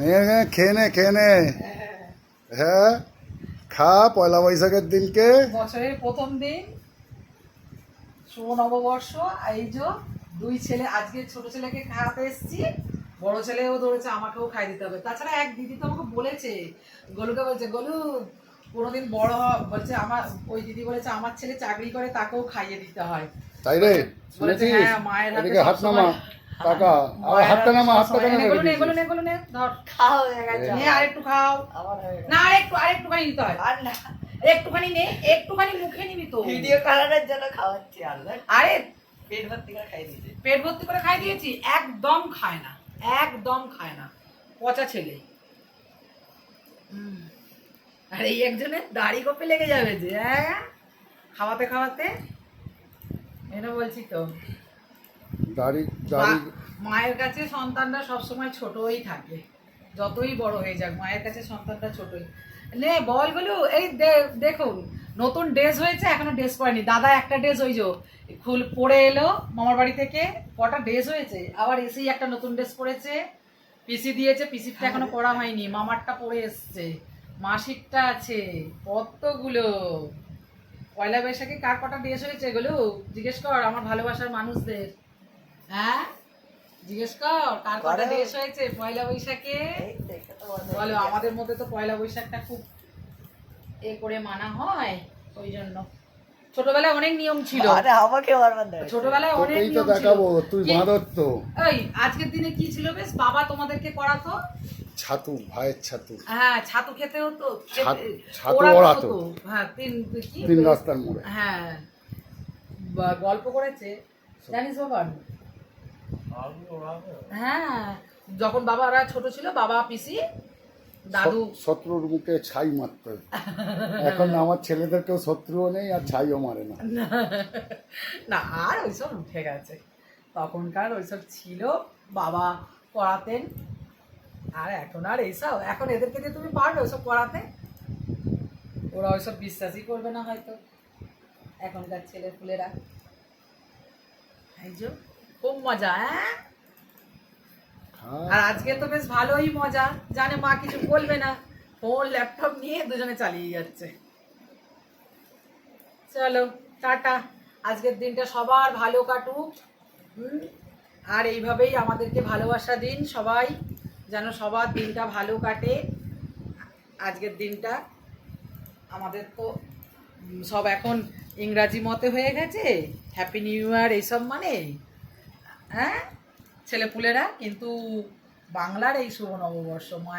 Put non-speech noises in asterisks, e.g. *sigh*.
নে নে খেয়ে নে খেয়ে নে। হ্যাঁ খা পয়লা বৈশাখের দিনকে। বছরের প্রথম দিন শুভ নববর্ষ। এই যে দুই ছেলে আজকে ছোট ছেলেকে খাওয়াতে এসেছি বড় ছেলেও ধরেছে আমাকেও খাই দিতে হবে। তাছাড়া এক দিদি তো আমাকে বলেছে গলুকে বলছে গলু কোনোদিন বড় হ- বলছে আমার ওই দিদি বলেছে আমার ছেলে চাকরি করে তাকেও খাইয়ে দিতে হয়। তাই রে? হ্যাঁ মায়ের হাতে হাত নামা। আর হাতটা নামা হাতটা কেন এগুলো নে, এগুলো নে, এগুলো নে, ধর। খাও গেছে। নে খাও। আবার গেছে। না আরেকটু নিতে হয়। আর না। একটুখানি নে একটুখানি মুখে নিবি তো। ভিডিও কালারের জন্য খাওয়াচ্ছি আল্লাহ। আরে পেট ভর্তি করে খাই দিয়েছে। পেট ভর্তি করে খাই দিয়েছি একদম খায় না একদম খায় না। পচা ছেলে। আর এই একজনের দাড়ি কপে লেগে যাবে যে হ্যাঁ? খাওয়াতে খাওয়াতে? এটা বলছি তো। দাড়ি দাড়ি মায়ের কাছে সন্তানরা সবসময় ছোটই থাকে। যতই বড় হয়ে যাক, মায়ের কাছে সন্তানটা ছোটই। নে, বল বলগুলো এই দেখুন, নতুন ড্রেস হয়েছে, এখনও ড্রেস পরেনি। দাদা একটা ড্রেস, ওই যে খুল, পরে এলো, মামার বাড়ি থেকে কটা ড্রেস হয়েছে? আবার এসেই একটা নতুন ড্রেস পরেছে। পিসি দিয়েছে, পিসিরটা এখনও পরা হয়নি, মামারটা পরে এসছে। মাসিকটা আছে, কতগুলো? পয়লা বৈশাখে কার কটা ড্রেস হয়েছে এগুলো জিজ্ঞেস কর, আমার ভালোবাসার মানুষদের। হ্যাঁ? জিজ্ঞেস কর কার করে। হয়েছে পয়লা বৈশাখে? বলো। আমাদের মধ্যে তো পয়লা বৈশাখটা খুব এ করে মানা হয় ওই জন্য। ছোটবেলায় অনেক নিয়ম ছিল। আরে আমাকে ছোটবেলায় অনেক নিয়ম ছিল। দেখাবো তুই কি- তো এই আজকের দিনে কি ছিল বেশ? বাবা তোমাদেরকে করাতো? ছাতু ভাইয়ের ছাতু। হ্যাঁ ছাতু খেতে হতো। ছাতু ওড়াতো। ওড়াতো। হ্যাঁ তিন কি তিন রাস্তার মোড়ে। হ্যাঁ গল্প করেছে। জানিস বাবা হ্যাঁ যখন বাবারা ছোট ছিল বাবা পিসি দাদু। শত্রুর মুখে ছাই মারত। *laughs* এখন আমার ছেলেদেরকেও শত্রুও নেই আর ছাইও মারে না। না আর ওইসব উঠে গেছে। তখনকার ওইসব ছিল বাবা পড়াতেন। আর এখন আর এইসব এখন এদেরকে দিয়ে তুমি পারবে ওইসব পড়াতে? ওরা ওইসব বিশ্বাসই করবে না হয়তো। এখনকার ছেলে পুলেরা এই খুব মজা হ্যাঁ? খা। আর আজকে তো বেশ ভালোই মজা। জানে মা কিছু বলবে না। ফোন ল্যাপটপ নিয়ে দুজনে চালিয়ে যাচ্ছে। চলো টাটা। আজকের দিনটা সবার ভালো কাটুক? আর এইভাবেই আমাদেরকে ভালোবাসা দিন সবাই যেন সবার দিনটা ভালো কাটে। আজকের দিনটা আমাদের তো সব এখন ইংরাজি মতে হয়ে গেছে। হ্যাপি নিউ ইয়ার এইসব মানে? হ্যাঁ? ছেলেপুলেরা কিন্তু বাংলার এই শুভ নববর্ষ মায়ের